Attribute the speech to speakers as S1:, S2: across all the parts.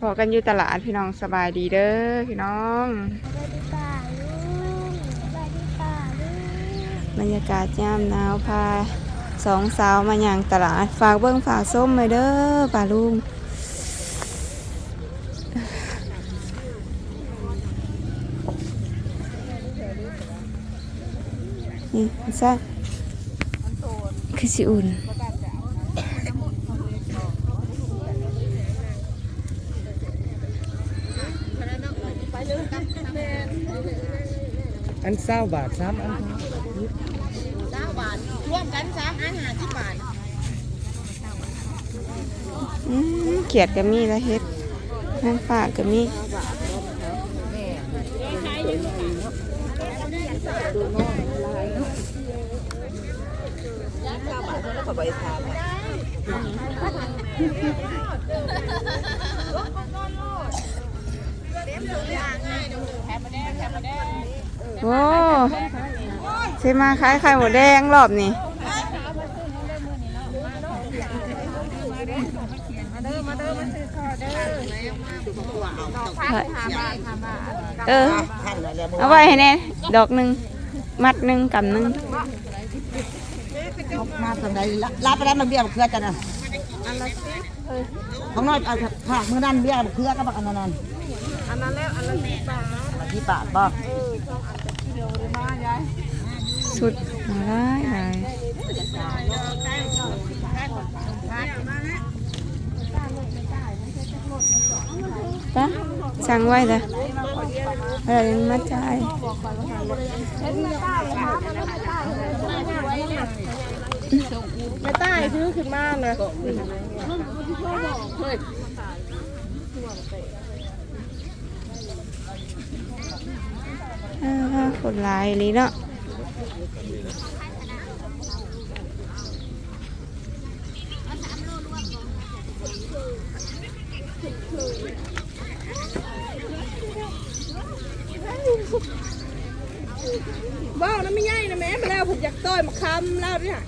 S1: พอกันอยู่ตลาดพี่น้องสบายดีเด้อพี่น้อง
S2: สวัสดีป่าลุงสวัสดีป่าลุง
S1: บรรยากาศยามหนาวพาสองสาวมาอย่างตลาดฝากเบิ้งฝากส้มมาเด้อป่าลุงนี่ซะคือสิอุ่น
S3: อันเศร้าบาทสามอัน
S4: สามบาทร่วมกันสามอันห้าสิบบาท
S1: อืมเขียดก็มีแล้วเฮ็ดนั่นฝากก็มี
S4: ก็ใบถามาแดง
S1: โอ้ใช่มาขายไข่หมูแดงรอบนี้เออ
S4: ท่านอะไร
S1: เอาไว้ให้แน่ดอกหนึ่งมัดหนึ่งกำหนึ่ง
S4: มาทางใดรับไปได้มันเบี้ยเครือกันนะของน้อยเอาผักมือนั่นเบี้ยเครือก็บักอันนั้นอันนั้นแล้วอันละสิบบาทที่บาทบ่
S1: สุดมาได้หลายปะสั่งไว้เลยเออยังมัดใจาย
S4: ไม่ใต้ซื้อขึ้นมาเลย
S1: อ่า คนหลายอีหลีเนาะ
S4: ว้าวน้ำไม่ใหญ่นะแม่มาแล้วผมอยากต้อยมาคำแล้วเนี่ย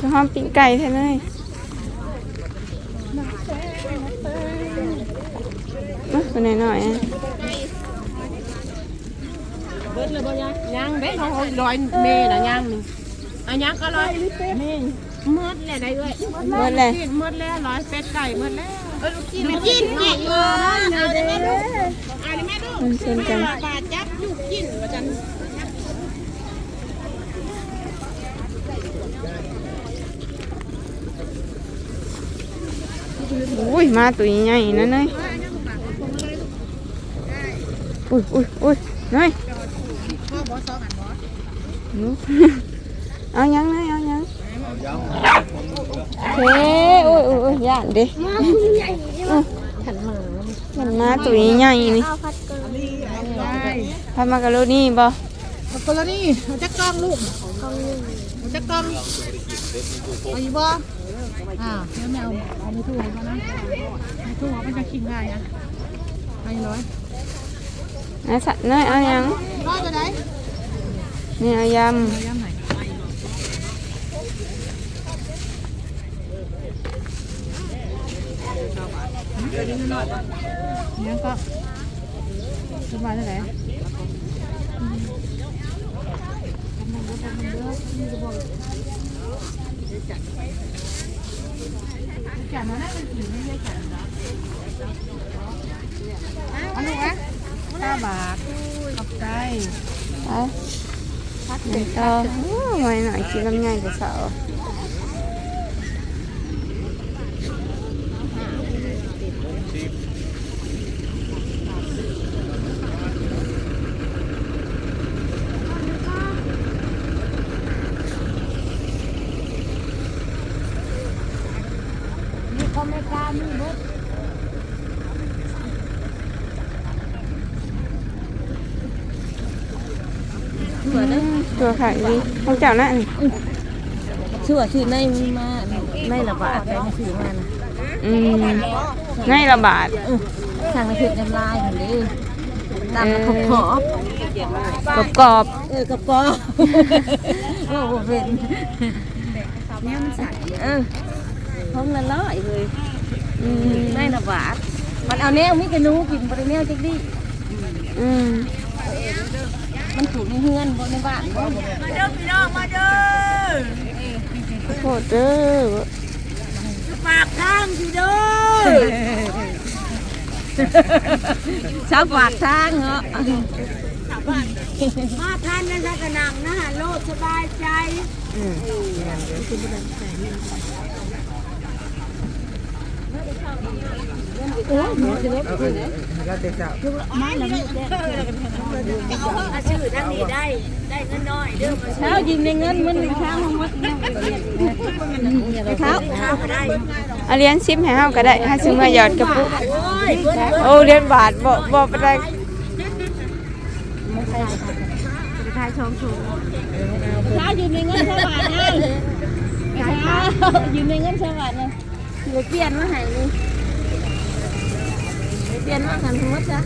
S1: ก็ห้อมปิ้งไก่แท้เลยมาคนไหนหน่อยอะ
S5: เบิดเลยบ่ยังยังเด้เขาร้อยเมนะยังนี่อันยังก็ร้อยเมหมดแล้วได้เอ้ย
S1: หมดเลย
S5: กินหมดแล้วร้อยเป็ดไก่หมดแล้วเออ ลูกกิน
S4: มันกินเลยเอาได้ไหมลูก
S5: อันนี้แม่ดู
S1: มันเช่นกัน
S5: บาทจับอยู่กินว่าจัน
S1: อุ้ยมาตัวใหญ่นั่นเลยอุ้ยอุ้ยอุ้ยน้อยหนเอายังเลยเอายัง เฮ้อุ้ยอุ้ยอุ้ยย่านดิขันมาตัวใหญ่ๆนี่
S2: ข้าวผัดเกลือ
S1: พามากะโรนี่บ่
S5: คนละนี่มันจะกล้องลูก
S2: กองหนึ่ง
S5: มันจะกล้องเอาอีบ่อ่าเดี๋ยวแมวเอาไม่ถูกมานะไม่ถูกมันจะกินง่ายอะไปร้อย
S1: นะสัตว์น้อยเอายัง
S5: ร้อยจะได้
S1: นี่เอาย
S5: เอาย่ำไหน เนี่ยก็สบายเท่าไหร่จันมาได้เป็นสีไม่ใช่จันนะอันนี้นะห้าบาทขอบใจำ
S1: ไปหนึ่งต่อโอ้ยไว้หน่อยกินลำไยกับเสา ตัวขายดีของเจ้านั่น
S4: ชื่อว่าชื่อในมาในระบาดในชื่อมานะ
S1: ออืมง่ายละบาท
S5: ทางในเพจน้ำลายเหมือนนี้ตามมาขอบขอบ
S1: กรอบกรอบ
S5: เออกระป๋อโอ้โหเป็นเนี่ยมันใสเออท้องละร้อยเลย
S1: ๆอืม
S5: ได้ละบาทมันเอาแนวมิกระนูกินบริแนวจักดิ
S1: อืม
S5: มันถูกในเฮือนบ่ในบ้านบ่
S1: โคตรเด้อ
S5: ชาวปากทางเนาะ
S2: มาท่านนั่นกระนังนะฮะโลดสบายใจ
S1: ม
S2: อาชื่อทั้งนี้ได้ได้เงินน้อยเด้อมา
S5: เช้ายิงในเงินมันในเช้ามันวัดเนี่ยไปเท้า
S2: เช้าได้
S1: เอาเหรียญซิมให้เฮาก็ได้ให้ซื้อมาหยอดกระปุก
S2: โอ้เพิ่น
S1: โอ้เหรียญบาทบ่บ่เป็นไร
S5: เช้ายืมในเงินชาวบ้านนะเช้ายืมในเงินชาวบ้านนะเลย เปลี่ยนมาให้นี่เปลี่ยนมาหันสมมติจ้ะ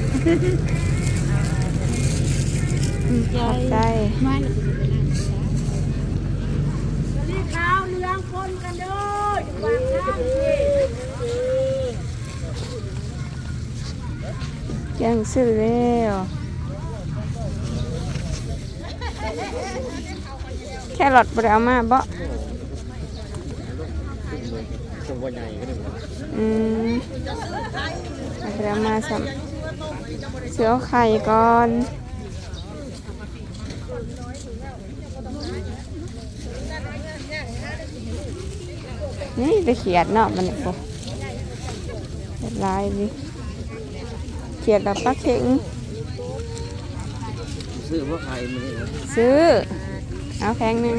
S1: ขอบใจ
S2: รีบเท้าเลี้ยงคนกันเด้ออยู่บ้านข้างนี่
S1: ยังซื้อแล้วแค่หลอดบ่ได้เอามาบ่
S3: จังหวัดใหญ่ก็ได้หมด
S1: อืมเอาไปเอามาซ้ำเสือเอาไข่ก่อนนี่จะเขียดเนาะมันนี่ปุ๊เขียดลายดิเขียดแบบปลาเข็ง
S3: ซื้อว่าใครมันนี่นะ
S1: ซื้อ เอาแพงหนึ่ง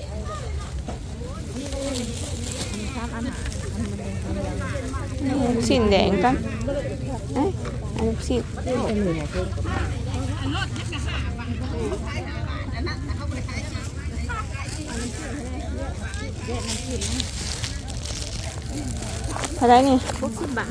S1: ชิ้นแดงกันเอ้ยอันลูกชิ้นเท่าไหรนี่
S2: หกสิบบาท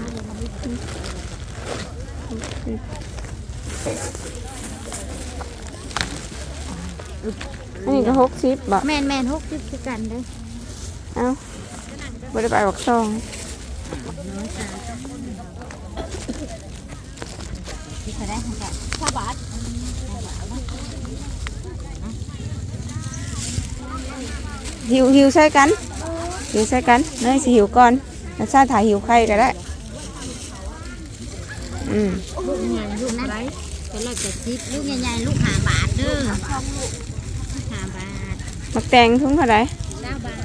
S1: อันนี้ก็หกสิบบ่
S2: แมนแมนหกสิบคือกันเด้อ
S1: เอ้าบ่ได้ไปบักซอง
S2: ที่เขาได้ของแกห้าบาท
S1: หิวหิวใส่กันหิวใส่กันเนยสิหิวก่อนแล้วซาถ่ายหิวไข่ก็ได้ อืม
S2: ลูกอะไรเป็นร้อยแปดสิบลูกใหญ่ๆลูกหาบาทเด้อหาบาท
S1: มักแตงทุ่งเท่าไหร่
S2: เก้าบาท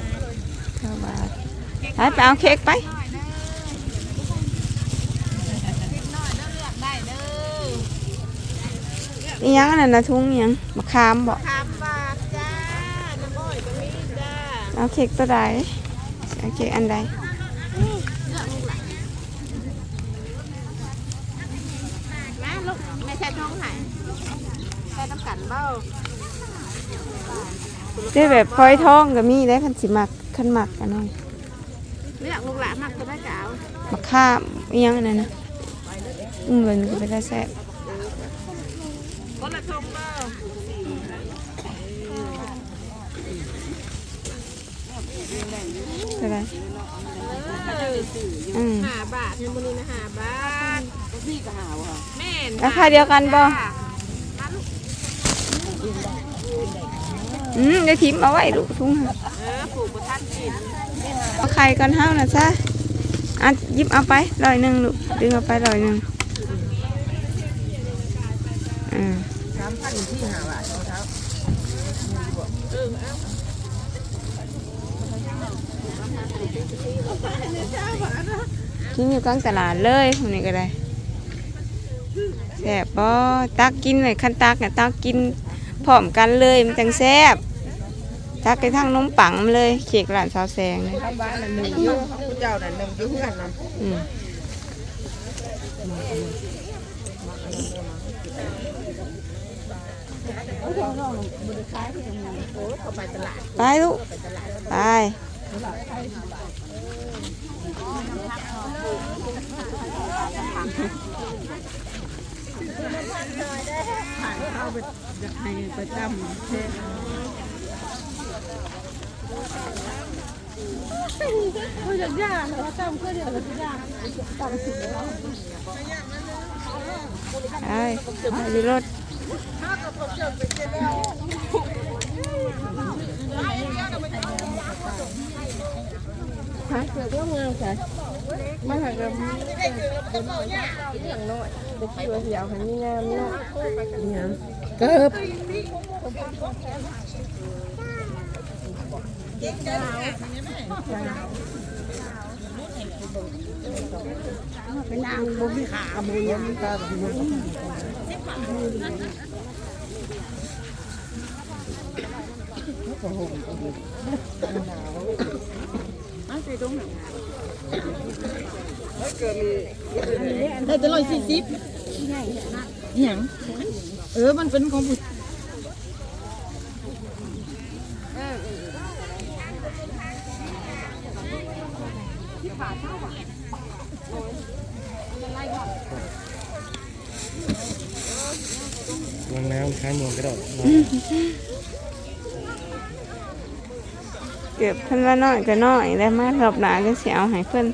S1: เก้าบาทไปเอาเค้กไป อีหยังอันนั้นนะทุ่งอิหยังมะขามบ่
S2: สามบาทจ้า น้ำอ้อยก็มีจ้า
S1: เอาเค้กตัวใดเอาเค้กอันใด
S2: มาลูกไม่ใช่ท้องไหนใช่น้ำกันเบ้า
S1: ได้แบบพลอยทองก็มีได้คันสิมักคันมักกันหน่อย
S2: เลือกลูกหลานมากก็ได้เจ้ามะ
S1: ขามอีหยังอันนั้นนะอืมมันก็เป็นได้แซ่บ
S2: คนละทงเบ้า
S1: เท่าไหรอืม
S2: ห้าบาทเงินบรินะห้าบาทพี่ก็หาว่ะแม่น
S1: ราคาเดียวกันบ่อืมเดี๋ยวทิมเอาไว้ลูกทุ่งค่ะ
S2: เออปลูกประทันกิน
S1: เอาไข่ก่อนเฮานะซะอะหยิบเอาไปร้อยหนึ่งลูกดึงเอาไปร้อยหนึ่ง อืม
S4: สามพันที่หาบาทเช้า
S1: เกินอยู่กลางตลาดเลยคนนี้ก็ได้แซ่บบ่ตักกินเลยคันตักเนี่ยตักกินพร้อมกันเลยมันจังแซ่บตักไปทั้งนมปังมาเลยเค้กร้านสาวแสงเลย
S4: ข้าวบ้านน่ะหนึ่งอยู่ผู้เจ้าน่ะหนึ่งอยู่เพื่อนน่ะ
S1: อืม ไปลูกไป
S4: ให้ปจำเช่
S5: คืออยากย่างแต่ว่าจำคือเดียวกับย่าง
S1: ไปไปอยู่รถ
S5: หาเสือก็งามใช่มาหากับอย่างน้อยเด็กตัวเดียวหันนี่งามเนาะงามเกิบ
S4: ไปนั่งบ่มีขาบ่ยังมีตาบ่มี ได้แต่ร้อยสี่สิบอหย่างเออ มันเป็นของผู้
S3: เมือง น้ำคล้ายเมืองกระโดด
S1: เกือบเพิ่นว่าน้อยก็น้อยแล้วมารอบหน้าก็สิเอาให้เพิ่น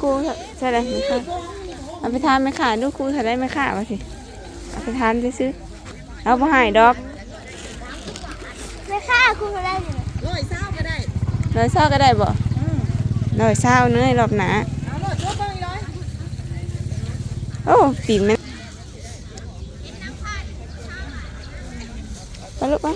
S1: ครูใช่เลยไม่ค่ะเอาไปทานไหมค่ะดูครูถ้าได้ไหมค่ะว่าสิเอาไปทานซื้อๆเอาไปให้ดอก
S5: ไม่ค่าคุณอะไรอยู่
S4: ร้อยเศร้าก็ได้
S1: ร้อยเศร้าก็ได้บ่ร้อยเศร้าเนื้อรอบหน้า
S4: เอาร้อยตัวเบิ่งร้อย
S1: โอ้ปีนมันไปลูกไป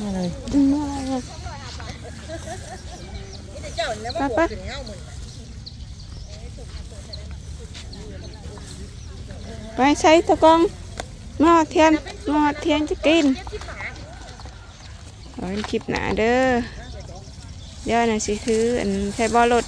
S4: มาเลย
S1: ดึงมาเลยไปไปไปใช้ตะกองมาเทียนมาเทียนจะกินเอาเป็นคลิปหนาเด้อ เดี๋ยวน่ะสิถืออันใช้บ่อรถ